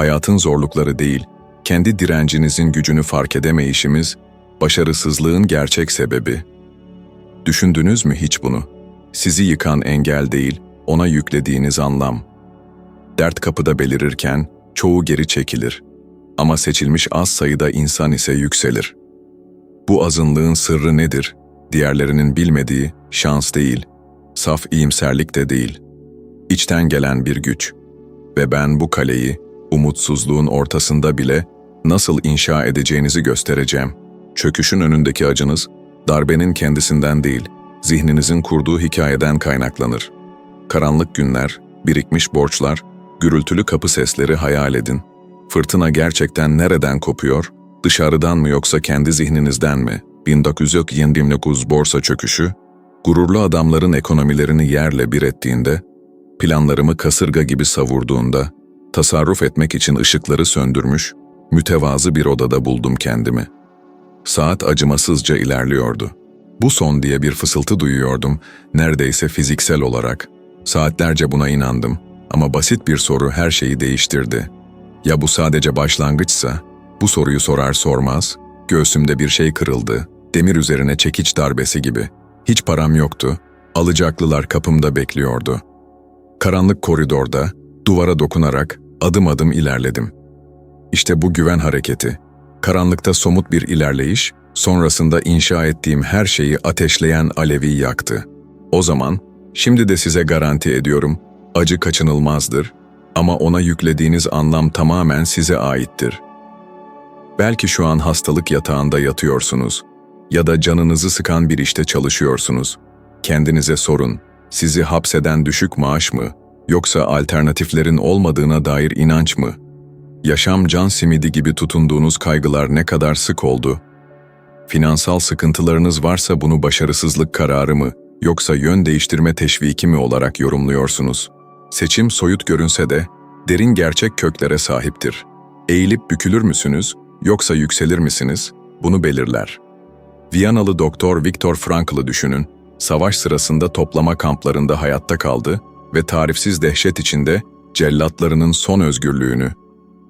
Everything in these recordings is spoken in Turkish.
hayatın zorlukları değil, kendi direncinizin gücünü fark edemeyişimiz, başarısızlığın gerçek sebebi. Düşündünüz mü hiç bunu? Sizi yıkan engel değil, ona yüklediğiniz anlam. Dert kapıda belirirken çoğu geri çekilir. Ama seçilmiş az sayıda insan ise yükselir. Bu azınlığın sırrı nedir? Diğerlerinin bilmediği şans değil, saf iyimserlik de değil. İçten gelen bir güç. Ve ben bu kaleyi, umutsuzluğun ortasında bile nasıl inşa edeceğinizi göstereceğim. Çöküşün önündeki acınız, darbenin kendisinden değil, zihninizin kurduğu hikayeden kaynaklanır. Karanlık günler, birikmiş borçlar, gürültülü kapı sesleri hayal edin. Fırtına gerçekten nereden kopuyor? Dışarıdan mı yoksa kendi zihninizden mi? 1929 borsa çöküşü, gururlu adamların ekonomilerini yerle bir ettiğinde, planlarımı kasırga gibi savurduğunda, tasarruf etmek için ışıkları söndürmüş, mütevazı bir odada buldum kendimi. Saat acımasızca ilerliyordu. Bu son diye bir fısıltı duyuyordum, neredeyse fiziksel olarak. Saatlerce buna inandım ama basit bir soru her şeyi değiştirdi. Ya bu sadece başlangıçsa? Bu soruyu sorar sormaz, göğsümde bir şey kırıldı, demir üzerine çekiç darbesi gibi. Hiç param yoktu, alacaklılar kapımda bekliyordu. Karanlık koridorda, duvara dokunarak adım adım ilerledim. İşte bu güven hareketi. Karanlıkta somut bir ilerleyiş, sonrasında inşa ettiğim her şeyi ateşleyen alevi yaktı. O zaman, şimdi de size garanti ediyorum, acı kaçınılmazdır ama ona yüklediğiniz anlam tamamen size aittir. Belki şu an hastalık yatağında yatıyorsunuz ya da canınızı sıkan bir işte çalışıyorsunuz. Kendinize sorun, sizi hapseden düşük maaş mı, yoksa alternatiflerin olmadığına dair inanç mı? Yaşam can simidi gibi tutunduğunuz kaygılar ne kadar sık oldu? Finansal sıkıntılarınız varsa bunu başarısızlık kararı mı, yoksa yön değiştirme teşviki mi olarak yorumluyorsunuz? Seçim soyut görünse de, derin gerçek köklere sahiptir. Eğilip bükülür müsünüz, yoksa yükselir misiniz? Bunu belirler. Viyanalı doktor Viktor Frankl'ı düşünün, savaş sırasında toplama kamplarında hayatta kaldı ve tarifsiz dehşet içinde cellatlarının son özgürlüğünü,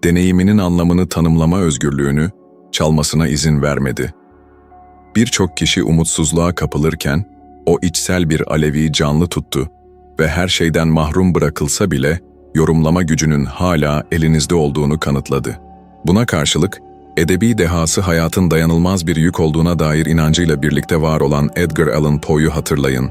deneyiminin anlamını tanımlama özgürlüğünü çalmasına izin vermedi. Birçok kişi umutsuzluğa kapılırken o içsel bir alevi canlı tuttu ve her şeyden mahrum bırakılsa bile yorumlama gücünün hala elinizde olduğunu kanıtladı. Buna karşılık edebi dehası hayatın dayanılmaz bir yük olduğuna dair inancıyla birlikte var olan Edgar Allan Poe'yu hatırlayın.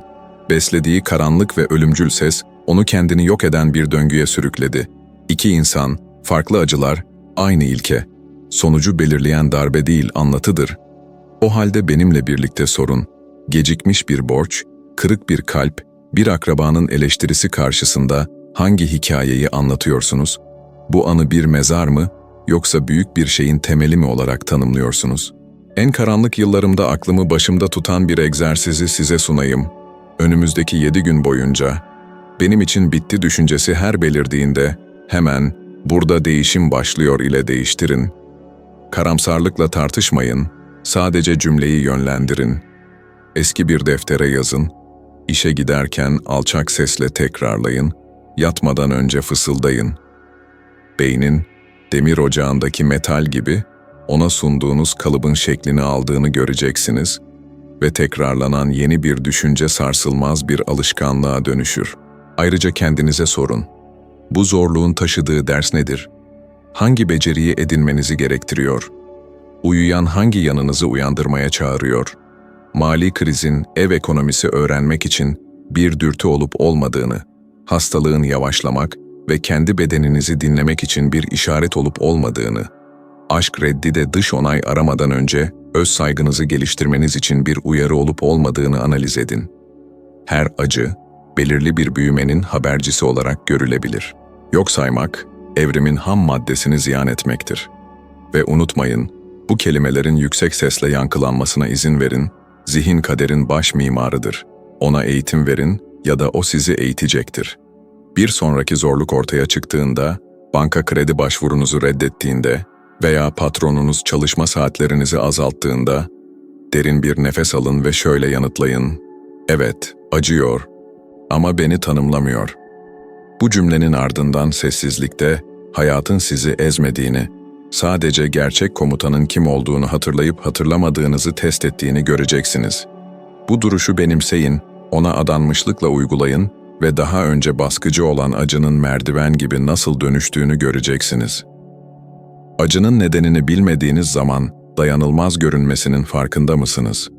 Beslediği karanlık ve ölümcül ses onu kendini yok eden bir döngüye sürükledi. İki insan, farklı acılar, aynı ilke. Sonucu belirleyen darbe değil anlatıdır. O halde benimle birlikte sorun, gecikmiş bir borç, kırık bir kalp, bir akrabanın eleştirisi karşısında hangi hikayeyi anlatıyorsunuz? Bu anı bir mezar mı, yoksa büyük bir şeyin temeli mi olarak tanımlıyorsunuz? En karanlık yıllarımda aklımı başımda tutan bir egzersizi size sunayım. Önümüzdeki yedi gün boyunca, benim için bitti düşüncesi her belirdiğinde, hemen, burada değişim başlıyor ile değiştirin. Karamsarlıkla tartışmayın, sadece cümleyi yönlendirin. Eski bir deftere yazın, işe giderken alçak sesle tekrarlayın, yatmadan önce fısıldayın. Beynin, demir ocağındaki metal gibi ona sunduğunuz kalıbın şeklini aldığını göreceksiniz ve tekrarlanan yeni bir düşünce sarsılmaz bir alışkanlığa dönüşür. Ayrıca kendinize sorun. Bu zorluğun taşıdığı ders nedir? Hangi beceriyi edinmenizi gerektiriyor? Uyuyan hangi yanınızı uyandırmaya çağırıyor? Mali krizin ev ekonomisi öğrenmek için bir dürtü olup olmadığını, hastalığın yavaşlamak ve kendi bedeninizi dinlemek için bir işaret olup olmadığını, aşk reddi de dış onay aramadan önce öz saygınızı geliştirmeniz için bir uyarı olup olmadığını analiz edin. Her acı, belirli bir büyümenin habercisi olarak görülebilir. Yok saymak, evrimin ham maddesini ziyan etmektir. Ve unutmayın, bu kelimelerin yüksek sesle yankılanmasına izin verin, zihin kaderin baş mimarıdır. Ona eğitim verin ya da o sizi eğitecektir. Bir sonraki zorluk ortaya çıktığında, banka kredi başvurunuzu reddettiğinde veya patronunuz çalışma saatlerinizi azalttığında, derin bir nefes alın ve şöyle yanıtlayın. Evet, acıyor ama beni tanımlamıyor. Bu cümlenin ardından sessizlikte hayatın sizi ezmediğini, sadece gerçek komutanın kim olduğunu hatırlayıp hatırlamadığınızı test ettiğini göreceksiniz. Bu duruşu benimseyin, ona adanmışlıkla uygulayın ve daha önce baskıcı olan acının merdiven gibi nasıl dönüştüğünü göreceksiniz. Acının nedenini bilmediğiniz zaman dayanılmaz görünmesinin farkında mısınız?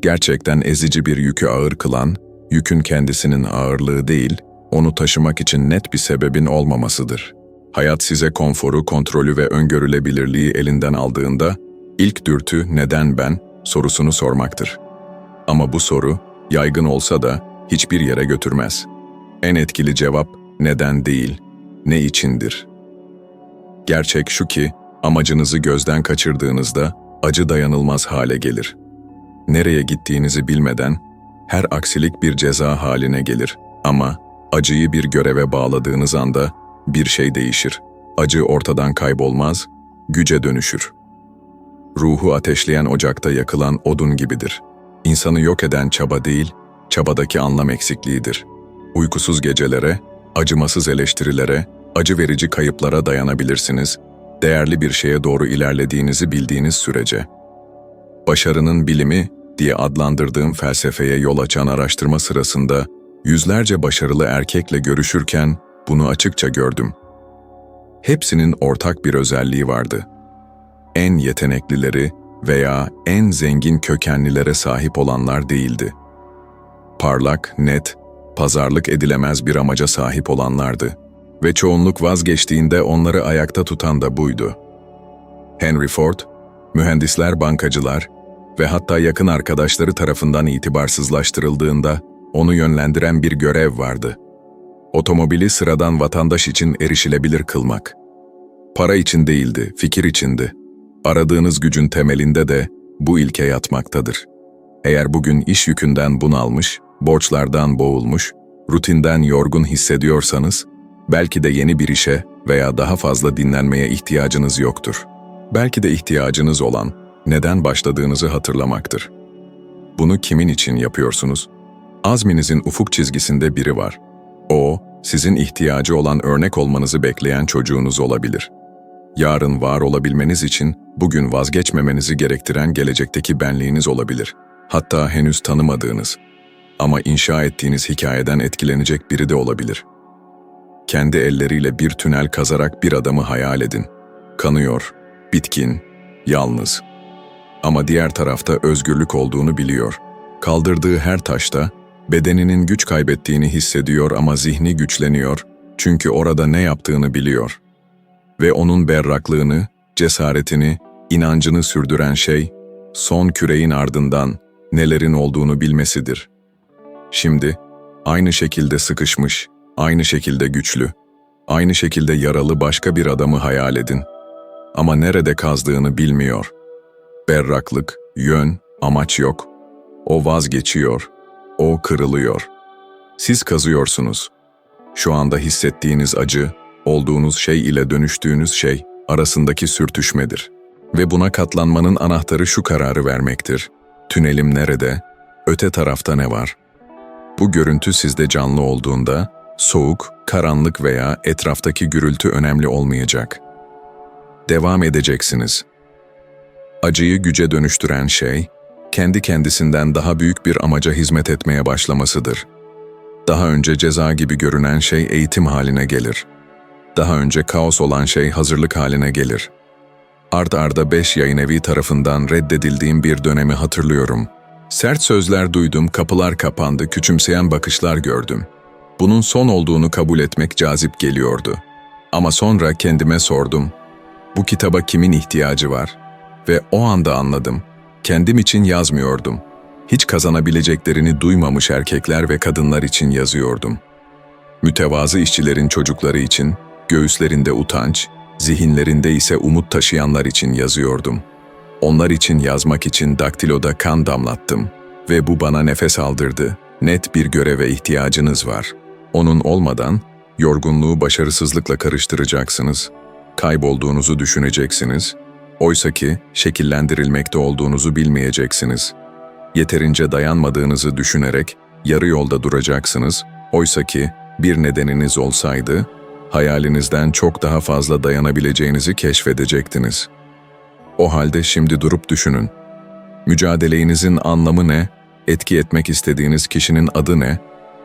Gerçekten ezici bir yükü ağır kılan, yükün kendisinin ağırlığı değil, onu taşımak için net bir sebebin olmamasıdır. Hayat size konforu, kontrolü ve öngörülebilirliği elinden aldığında, ilk dürtü neden ben sorusunu sormaktır. Ama bu soru, yaygın olsa da hiçbir yere götürmez. En etkili cevap neden değil, ne içindir. Gerçek şu ki, amacınızı gözden kaçırdığınızda acı dayanılmaz hale gelir. Nereye gittiğinizi bilmeden her aksilik bir ceza haline gelir ama acıyı bir göreve bağladığınız anda bir şey değişir. Acı ortadan kaybolmaz, güce dönüşür. Ruhu ateşleyen ocakta yakılan odun gibidir. İnsanı yok eden çaba değil, çabadaki anlam eksikliğidir. Uykusuz gecelere, acımasız eleştirilere, acı verici kayıplara dayanabilirsiniz, değerli bir şeye doğru ilerlediğinizi bildiğiniz sürece. Başarının bilimi diye adlandırdığım felsefeye yol açan araştırma sırasında yüzlerce başarılı erkekle görüşürken bunu açıkça gördüm. Hepsinin ortak bir özelliği vardı. En yeteneklileri veya en zengin kökenlilere sahip olanlar değildi. Parlak, net, pazarlık edilemez bir amaca sahip olanlardı ve çoğunluk vazgeçtiğinde onları ayakta tutan da buydu. Henry Ford, mühendisler, bankacılar ve hatta yakın arkadaşları tarafından itibarsızlaştırıldığında onu yönlendiren bir görev vardı. Otomobili sıradan vatandaş için erişilebilir kılmak. Para için değildi, fikir içindi. Aradığınız gücün temelinde de bu ilke yatmaktadır. Eğer bugün iş yükünden bunalmış, borçlardan boğulmuş, rutinden yorgun hissediyorsanız, belki de yeni bir işe veya daha fazla dinlenmeye ihtiyacınız yoktur. Belki de ihtiyacınız olan, neden başladığınızı hatırlamaktır. Bunu kimin için yapıyorsunuz? Azminizin ufuk çizgisinde biri var. O, sizin ihtiyacı olan örnek olmanızı bekleyen çocuğunuz olabilir. Yarın var olabilmeniz için bugün vazgeçmemenizi gerektiren gelecekteki benliğiniz olabilir. Hatta henüz tanımadığınız ama inşa ettiğiniz hikayeden etkilenecek biri de olabilir. Kendi elleriyle bir tünel kazarak bir adamı hayal edin. Kanıyor, bitkin, yalnız. Ama diğer tarafta özgürlük olduğunu biliyor. Kaldırdığı her taşta bedeninin güç kaybettiğini hissediyor ama zihni güçleniyor çünkü orada ne yaptığını biliyor. Ve onun berraklığını, cesaretini, inancını sürdüren şey, son küreğin ardından nelerin olduğunu bilmesidir. Şimdi, aynı şekilde sıkışmış, aynı şekilde güçlü, aynı şekilde yaralı başka bir adamı hayal edin. Ama nerede kazdığını bilmiyor. Berraklık, yön, amaç yok. O vazgeçiyor, o kırılıyor. Siz kazıyorsunuz. Şu anda hissettiğiniz acı, olduğunuz şey ile dönüştüğünüz şey arasındaki sürtüşmedir. Ve buna katlanmanın anahtarı şu kararı vermektir. Tünelim nerede? Öte tarafta ne var? Bu görüntü sizde canlı olduğunda, soğuk, karanlık veya etraftaki gürültü önemli olmayacak. Devam edeceksiniz. Acıyı güce dönüştüren şey, kendi kendisinden daha büyük bir amaca hizmet etmeye başlamasıdır. Daha önce ceza gibi görünen şey eğitim haline gelir. Daha önce kaos olan şey hazırlık haline gelir. Art arda beş yayın evi tarafından reddedildiğim bir dönemi hatırlıyorum. Sert sözler duydum, kapılar kapandı, küçümseyen bakışlar gördüm. Bunun son olduğunu kabul etmek cazip geliyordu. Ama sonra kendime sordum. Bu kitaba kimin ihtiyacı var? Ve o anda anladım. Kendim için yazmıyordum. Hiç kazanabileceklerini duymamış erkekler ve kadınlar için yazıyordum. Mütevazı işçilerin çocukları için, göğüslerinde utanç, zihinlerinde ise umut taşıyanlar için yazıyordum. Onlar için yazmak için daktiloda kan damlattım ve bu bana nefes aldırdı. Net bir göreve ihtiyacınız var. Onun olmadan yorgunluğu başarısızlıkla karıştıracaksınız. Kaybolduğunuzu düşüneceksiniz. Oysa ki şekillendirilmekte olduğunuzu bilmeyeceksiniz. Yeterince dayanmadığınızı düşünerek yarı yolda duracaksınız. Oysa ki bir nedeniniz olsaydı hayalinizden çok daha fazla dayanabileceğinizi keşfedecektiniz. O halde şimdi durup düşünün. Mücadelenizin anlamı ne? Etki etmek istediğiniz kişinin adı ne?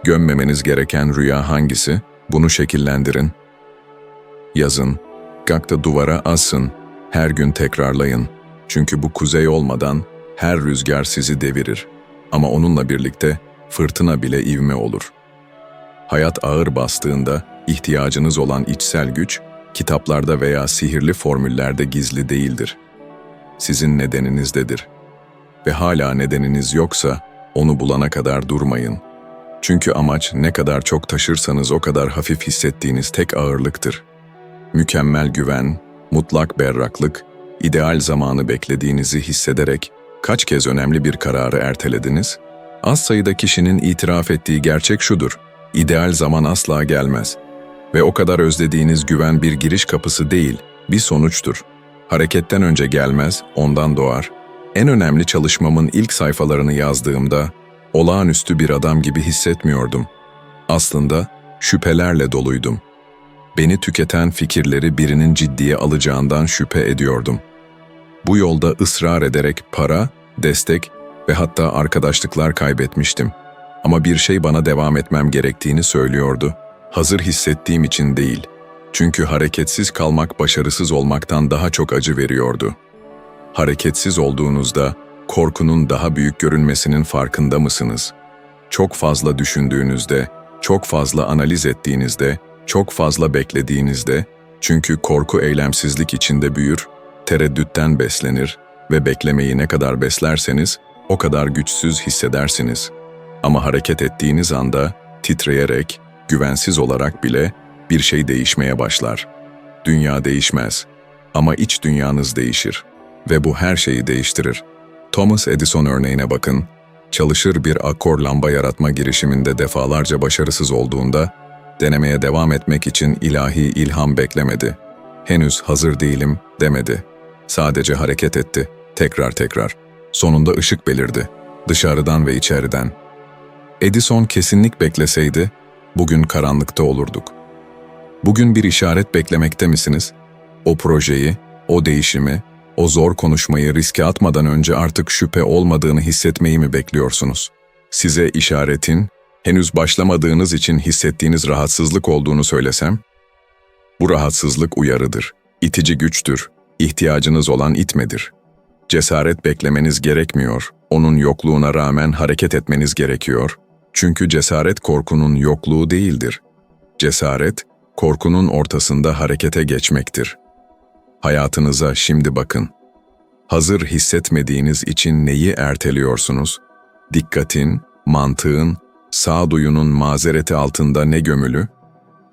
Gömmemeniz gereken rüya hangisi? Bunu şekillendirin. Yazın. Gakta duvara asın. Her gün tekrarlayın. Çünkü bu kuzey olmadan her rüzgar sizi devirir. Ama onunla birlikte fırtına bile ivme olur. Hayat ağır bastığında ihtiyacınız olan içsel güç, kitaplarda veya sihirli formüllerde gizli değildir. Sizin nedeninizdedir. Ve hala nedeniniz yoksa onu bulana kadar durmayın. Çünkü amaç ne kadar çok taşırsanız o kadar hafif hissettiğiniz tek ağırlıktır. Mükemmel güven, mutlak berraklık, ideal zamanı beklediğinizi hissederek kaç kez önemli bir kararı ertelediniz? Az sayıda kişinin itiraf ettiği gerçek şudur. İdeal zaman asla gelmez. Ve o kadar özlediğiniz güven bir giriş kapısı değil, bir sonuçtur. Hareketten önce gelmez, ondan doğar. En önemli çalışmamın ilk sayfalarını yazdığımda olağanüstü bir adam gibi hissetmiyordum. Aslında şüphelerle doluydum. Beni tüketen fikirleri birinin ciddiye alacağından şüphe ediyordum. Bu yolda ısrar ederek para, destek ve hatta arkadaşlıklar kaybetmiştim. Ama bir şey bana devam etmem gerektiğini söylüyordu. Hazır hissettiğim için değil. Çünkü hareketsiz kalmak başarısız olmaktan daha çok acı veriyordu. Hareketsiz olduğunuzda korkunun daha büyük görünmesinin farkında mısınız? Çok fazla düşündüğünüzde, çok fazla analiz ettiğinizde, çok fazla beklediğinizde, çünkü korku eylemsizlik içinde büyür, tereddütten beslenir ve beklemeyi ne kadar beslerseniz o kadar güçsüz hissedersiniz. Ama hareket ettiğiniz anda titreyerek, güvensiz olarak bile bir şey değişmeye başlar. Dünya değişmez ama iç dünyanız değişir ve bu her şeyi değiştirir. Thomas Edison örneğine bakın. Çalışır bir akor lamba yaratma girişiminde defalarca başarısız olduğunda denemeye devam etmek için ilahi ilham beklemedi. Henüz hazır değilim demedi. Sadece hareket etti, tekrar tekrar. Sonunda ışık belirdi, dışarıdan ve içeriden. Edison kesinlik bekleseydi, bugün karanlıkta olurduk. Bugün bir işaret beklemekte misiniz? O projeyi, o değişimi, o zor konuşmayı riske atmadan önce artık şüphe olmadığını hissetmeyi mi bekliyorsunuz? Size işaretin, henüz başlamadığınız için hissettiğiniz rahatsızlık olduğunu söylesem? Bu rahatsızlık uyarıdır, itici güçtür, ihtiyacınız olan itmedir. Cesaret beklemeniz gerekmiyor, onun yokluğuna rağmen hareket etmeniz gerekiyor. Çünkü cesaret korkunun yokluğu değildir. Cesaret, korkunun ortasında harekete geçmektir. Hayatınıza şimdi bakın. Hazır hissetmediğiniz için neyi erteliyorsunuz? Dikkatin, mantığın, sağduyunun mazereti altında ne gömülü?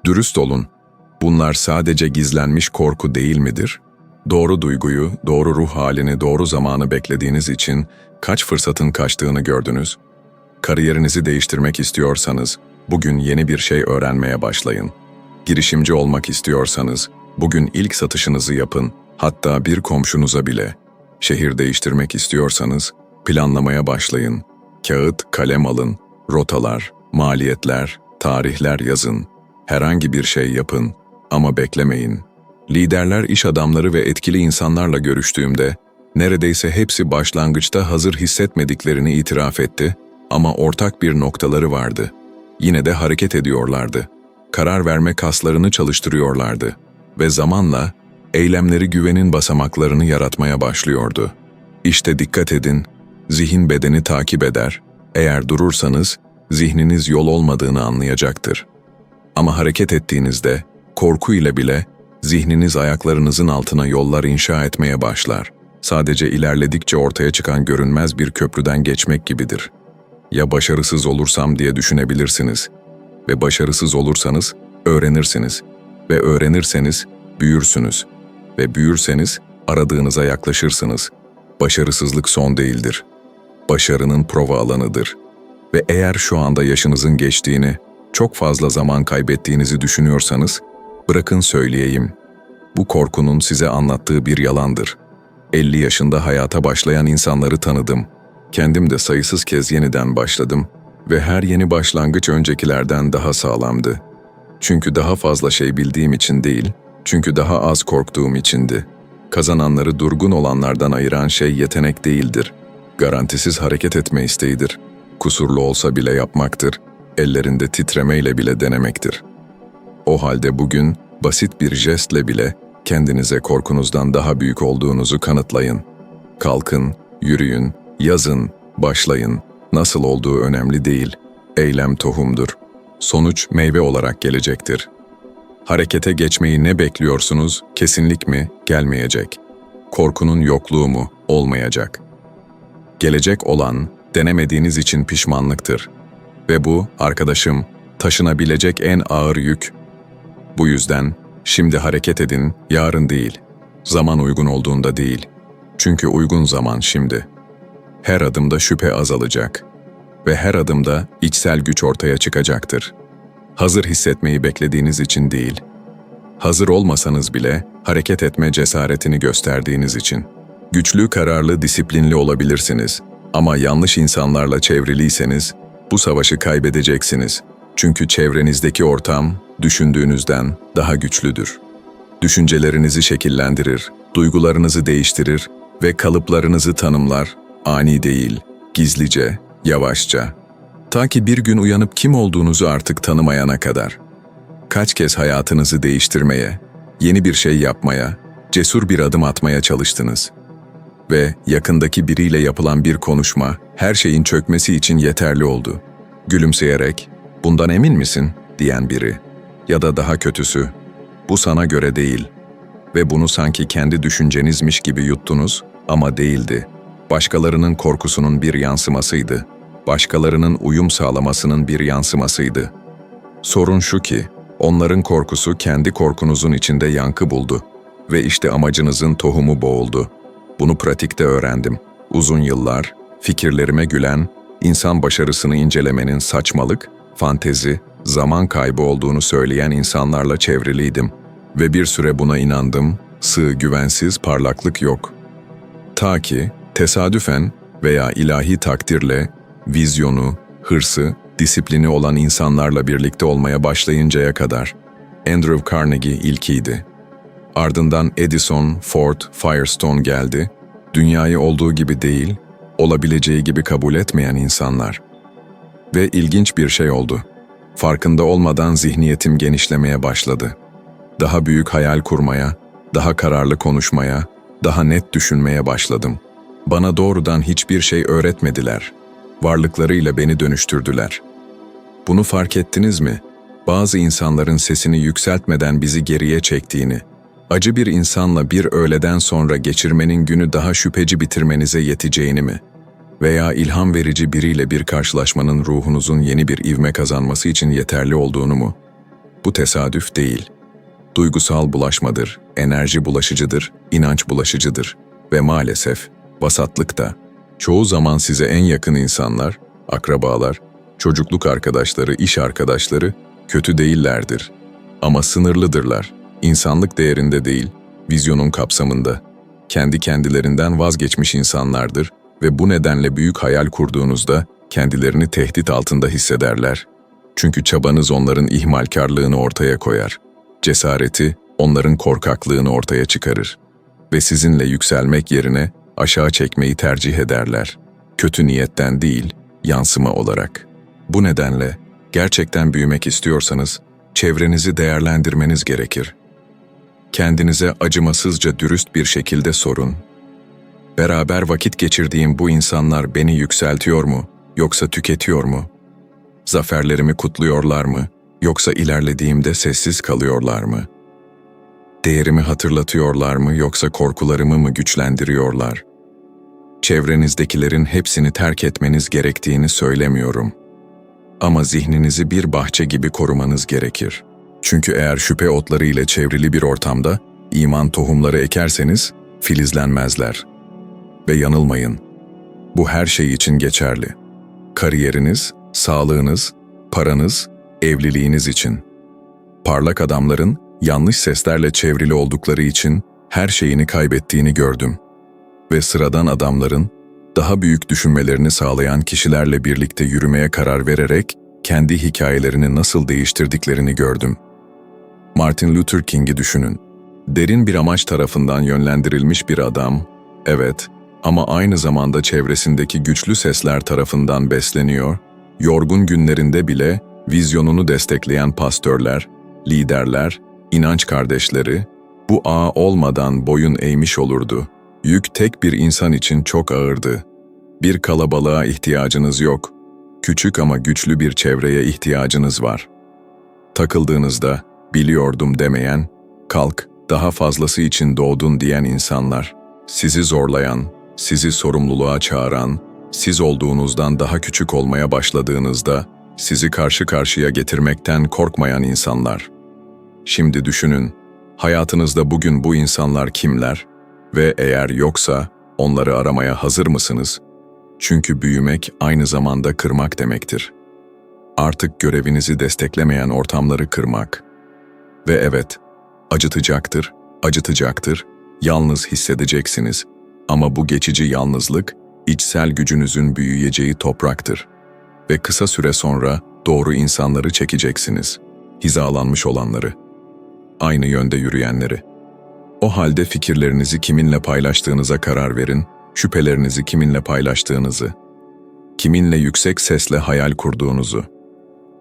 Dürüst olun. Bunlar sadece gizlenmiş korku değil midir? Doğru duyguyu, doğru ruh halini, doğru zamanı beklediğiniz için kaç fırsatın kaçtığını gördünüz? Kariyerinizi değiştirmek istiyorsanız, bugün yeni bir şey öğrenmeye başlayın. Girişimci olmak istiyorsanız, bugün ilk satışınızı yapın, hatta bir komşunuza bile. Şehir değiştirmek istiyorsanız, planlamaya başlayın. Kağıt, kalem alın, rotalar, maliyetler, tarihler yazın. Herhangi bir şey yapın ama beklemeyin. Liderler, iş adamları ve etkili insanlarla görüştüğümde, neredeyse hepsi başlangıçta hazır hissetmediklerini itiraf etti ama ortak bir noktaları vardı. Yine de hareket ediyorlardı. Karar verme kaslarını çalıştırıyorlardı ve zamanla eylemleri güvenin basamaklarını yaratmaya başlıyordu. İşte dikkat edin, zihin bedeni takip eder. Eğer durursanız zihniniz yol olmadığını anlayacaktır. Ama hareket ettiğinizde korku ile bile zihniniz ayaklarınızın altına yollar inşa etmeye başlar. Sadece ilerledikçe ortaya çıkan görünmez bir köprüden geçmek gibidir. Ya başarısız olursam diye düşünebilirsiniz. Ve başarısız olursanız öğrenirsiniz. Ve öğrenirseniz büyürsünüz. Ve büyürseniz aradığınıza yaklaşırsınız. Başarısızlık son değildir. Başarının prova alanıdır. Ve eğer şu anda yaşınızın geçtiğini, çok fazla zaman kaybettiğinizi düşünüyorsanız, bırakın söyleyeyim. Bu korkunun size anlattığı bir yalandır. 50 yaşında hayata başlayan insanları tanıdım. Kendim de sayısız kez yeniden başladım ve her yeni başlangıç öncekilerden daha sağlamdı. Çünkü daha fazla şey bildiğim için değil, çünkü daha az korktuğum içindi. Kazananları durgun olanlardan ayıran şey yetenek değildir. Garantisiz hareket etme isteğidir. Kusurlu olsa bile yapmaktır. Ellerinde titremeyle bile denemektir. O halde bugün basit bir jestle bile kendinize korkunuzdan daha büyük olduğunuzu kanıtlayın. Kalkın, yürüyün, yazın, başlayın. Nasıl olduğu önemli değil. Eylem tohumdur. Sonuç meyve olarak gelecektir. Harekete geçmeyi ne bekliyorsunuz? Kesinlik mi? Gelmeyecek. Korkunun yokluğu mu? Olmayacak. Gelecek olan, denemediğiniz için pişmanlıktır. Ve bu, arkadaşım, taşınabilecek en ağır yük. Bu yüzden, şimdi hareket edin, yarın değil. Zaman uygun olduğunda değil. Çünkü uygun zaman şimdi. Her adımda şüphe azalacak. Ve her adımda içsel güç ortaya çıkacaktır. Hazır hissetmeyi beklediğiniz için değil. Hazır olmasanız bile hareket etme cesaretini gösterdiğiniz için. Güçlü, kararlı, disiplinli olabilirsiniz. Ama yanlış insanlarla çevriliyseniz bu savaşı kaybedeceksiniz. Çünkü çevrenizdeki ortam düşündüğünüzden daha güçlüdür. Düşüncelerinizi şekillendirir, duygularınızı değiştirir ve kalıplarınızı tanımlar. Ani değil, gizlice, yavaşça. Ta ki bir gün uyanıp kim olduğunuzu artık tanımayana kadar. Kaç kez hayatınızı değiştirmeye, yeni bir şey yapmaya, cesur bir adım atmaya çalıştınız. Ve yakındaki biriyle yapılan bir konuşma her şeyin çökmesi için yeterli oldu. Gülümseyerek, "Bundan emin misin?" diyen biri ya da daha kötüsü, "Bu sana göre değil." Ve bunu sanki kendi düşüncenizmiş gibi yuttunuz ama değildi. Başkalarının korkusunun bir yansımasıydı. Başkalarının uyum sağlamasının bir yansımasıydı. Sorun şu ki, onların korkusu kendi korkunuzun içinde yankı buldu ve işte amacınızın tohumu boğuldu. Bunu pratikte öğrendim. Uzun yıllar, fikirlerime gülen, insan başarısını incelemenin saçmalık, fantezi, zaman kaybı olduğunu söyleyen insanlarla çevriliydim. Ve bir süre buna inandım, sığ, güvensiz, parlaklık yok. Ta ki tesadüfen veya ilahi takdirle vizyonu, hırsı, disiplini olan insanlarla birlikte olmaya başlayıncaya kadar. Andrew Carnegie ilkiydi. Ardından Edison, Ford, Firestone geldi. Dünyayı olduğu gibi değil, olabileceği gibi kabul etmeyen insanlar. Ve ilginç bir şey oldu. Farkında olmadan zihniyetim genişlemeye başladı. Daha büyük hayal kurmaya, daha kararlı konuşmaya, daha net düşünmeye başladım. Bana doğrudan hiçbir şey öğretmediler. Varlıklarıyla beni dönüştürdüler. Bunu fark ettiniz mi? Bazı insanların sesini yükseltmeden bizi geriye çektiğini, acı bir insanla bir öğleden sonra geçirmenin günü daha şüpheci bitirmenize yeteceğini mi? Veya ilham verici biriyle bir karşılaşmanın ruhunuzun yeni bir ivme kazanması için yeterli olduğunu mu? Bu tesadüf değil. Duygusal bulaşmadır, enerji bulaşıcıdır, inanç bulaşıcıdır ve maalesef vasatlık da. Çoğu zaman size en yakın insanlar, akrabalar, çocukluk arkadaşları, iş arkadaşları kötü değillerdir. Ama sınırlıdırlar. İnsanlık değerinde değil, vizyonun kapsamında. Kendi kendilerinden vazgeçmiş insanlardır ve bu nedenle büyük hayal kurduğunuzda kendilerini tehdit altında hissederler. Çünkü çabanız onların ihmalkarlığını ortaya koyar. Cesareti onların korkaklığını ortaya çıkarır. Ve sizinle yükselmek yerine aşağı çekmeyi tercih ederler. Kötü niyetten değil, yansıma olarak. Bu nedenle gerçekten büyümek istiyorsanız çevrenizi değerlendirmeniz gerekir. Kendinize acımasızca dürüst bir şekilde sorun. Beraber vakit geçirdiğim bu insanlar beni yükseltiyor mu yoksa tüketiyor mu? Zaferlerimi kutluyorlar mı yoksa ilerlediğimde sessiz kalıyorlar mı? Değerimi hatırlatıyorlar mı yoksa korkularımı mı güçlendiriyorlar? Çevrenizdekilerin hepsini terk etmeniz gerektiğini söylemiyorum. Ama zihninizi bir bahçe gibi korumanız gerekir. Çünkü eğer şüphe otları ile çevrili bir ortamda iman tohumları ekerseniz filizlenmezler. Ve yanılmayın. Bu her şey için geçerli. Kariyeriniz, sağlığınız, paranız, evliliğiniz için. Parlak adamların yanlış seslerle çevrili oldukları için her şeyini kaybettiğini gördüm. Ve sıradan adamların daha büyük düşünmelerini sağlayan kişilerle birlikte yürümeye karar vererek kendi hikayelerini nasıl değiştirdiklerini gördüm. Martin Luther King'i düşünün. Derin bir amaç tarafından yönlendirilmiş bir adam, evet ama aynı zamanda çevresindeki güçlü sesler tarafından besleniyor, yorgun günlerinde bile vizyonunu destekleyen pastörler, liderler, inanç kardeşleri, bu ağ olmadan boyun eğmiş olurdu. Yük tek bir insan için çok ağırdı. Bir kalabalığa ihtiyacınız yok. Küçük ama güçlü bir çevreye ihtiyacınız var. Takıldığınızda biliyordum demeyen, kalk, daha fazlası için doğdun diyen insanlar, sizi zorlayan, sizi sorumluluğa çağıran, siz olduğunuzdan daha küçük olmaya başladığınızda, sizi karşı karşıya getirmekten korkmayan insanlar. Şimdi düşünün, hayatınızda bugün bu insanlar kimler ve eğer yoksa onları aramaya hazır mısınız? Çünkü büyümek aynı zamanda kırmak demektir. Artık görevinizi desteklemeyen ortamları kırmak. Ve evet, acıtacaktır, acıtacaktır, yalnız hissedeceksiniz. Ama bu geçici yalnızlık, içsel gücünüzün büyüyeceği topraktır. Ve kısa süre sonra doğru insanları çekeceksiniz. Hizalanmış olanları. Aynı yönde yürüyenleri. O halde fikirlerinizi kiminle paylaştığınıza karar verin, şüphelerinizi kiminle paylaştığınızı, kiminle yüksek sesle hayal kurduğunuzu.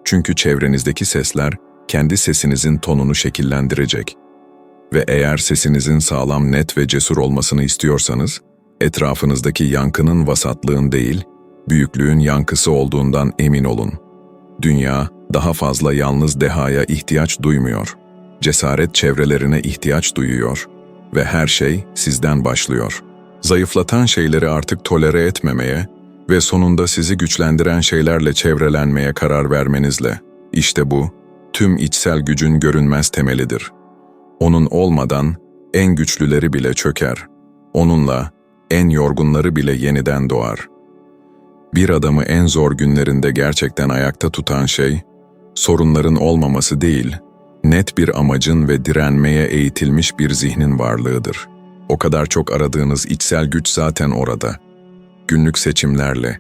Çünkü çevrenizdeki sesler kendi sesinizin tonunu şekillendirecek. Ve eğer sesinizin sağlam, net ve cesur olmasını istiyorsanız, etrafınızdaki yankının vasatlığın değil, büyüklüğün yankısı olduğundan emin olun. Dünya daha fazla yalnız dehaya ihtiyaç duymuyor. Cesaret çevrelerine ihtiyaç duyuyor ve her şey sizden başlıyor. Zayıflatan şeyleri artık tolere etmemeye ve sonunda sizi güçlendiren şeylerle çevrelenmeye karar vermenizle. İşte bu, tüm içsel gücün görünmez temelidir. Onun olmadan en güçlüleri bile çöker. Onunla en yorgunları bile yeniden doğar. Bir adamı en zor günlerinde gerçekten ayakta tutan şey, sorunların olmaması değil, net bir amacın ve direnmeye eğitilmiş bir zihnin varlığıdır. O kadar çok aradığınız içsel güç zaten orada. Günlük seçimlerle,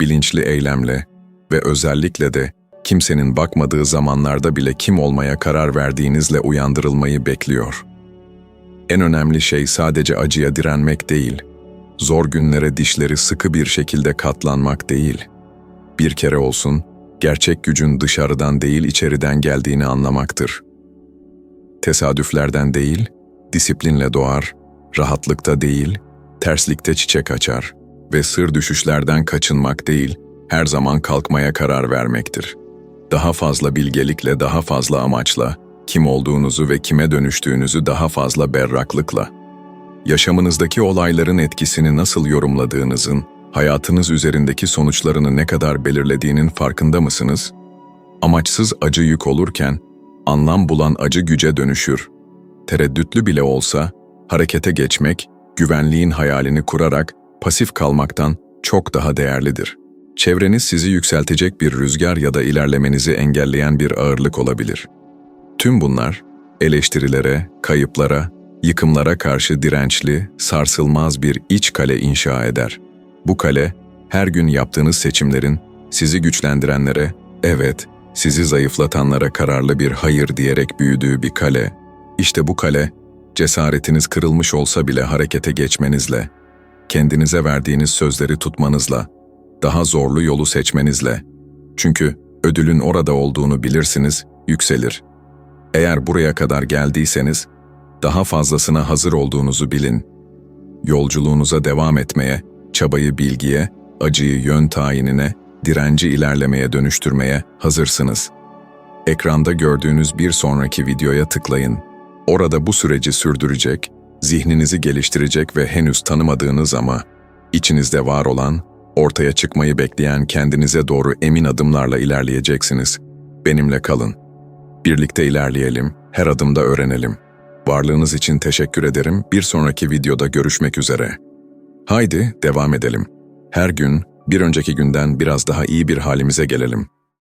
bilinçli eylemle ve özellikle de kimsenin bakmadığı zamanlarda bile kim olmaya karar verdiğinizle uyandırılmayı bekliyor. En önemli şey sadece acıya direnmek değil, zor günlere dişleri sıkı bir şekilde katlanmak değil. Bir kere olsun, gerçek gücün dışarıdan değil içeriden geldiğini anlamaktır. Tesadüflerden değil, disiplinle doğar, rahatlıkta değil, terslikte çiçek açar ve sır düşüşlerden kaçınmak değil, her zaman kalkmaya karar vermektir. Daha fazla bilgelikle, daha fazla amaçla, kim olduğunuzu ve kime dönüştüğünüzü daha fazla berraklıkla, yaşamınızdaki olayların etkisini nasıl yorumladığınızın, hayatınız üzerindeki sonuçlarını ne kadar belirlediğinin farkında mısınız? Amaçsız acı yük olurken, anlam bulan acı güce dönüşür. Tereddütlü bile olsa, harekete geçmek, güvenliğin hayalini kurarak pasif kalmaktan çok daha değerlidir. Çevreniz sizi yükseltecek bir rüzgar ya da ilerlemenizi engelleyen bir ağırlık olabilir. Tüm bunlar, eleştirilere, kayıplara, yıkımlara karşı dirençli, sarsılmaz bir iç kale inşa eder. Bu kale, her gün yaptığınız seçimlerin sizi güçlendirenlere, evet, sizi zayıflatanlara kararlı bir hayır diyerek büyüdüğü bir kale. İşte bu kale, cesaretiniz kırılmış olsa bile harekete geçmenizle, kendinize verdiğiniz sözleri tutmanızla, daha zorlu yolu seçmenizle. Çünkü ödülün orada olduğunu bilirsiniz, yükselir. Eğer buraya kadar geldiyseniz, daha fazlasına hazır olduğunuzu bilin. Yolculuğunuza devam etmeye, çabayı bilgiye, acıyı yön tayinine, direnci ilerlemeye dönüştürmeye hazırsınız. Ekranda gördüğünüz bir sonraki videoya tıklayın. Orada bu süreci sürdürecek, zihninizi geliştirecek ve henüz tanımadığınız ama içinizde var olan, ortaya çıkmayı bekleyen kendinize doğru emin adımlarla ilerleyeceksiniz. Benimle kalın. Birlikte ilerleyelim, her adımda öğrenelim. Varlığınız için teşekkür ederim. Bir sonraki videoda görüşmek üzere. Haydi devam edelim. Her gün bir önceki günden biraz daha iyi bir halimize gelelim.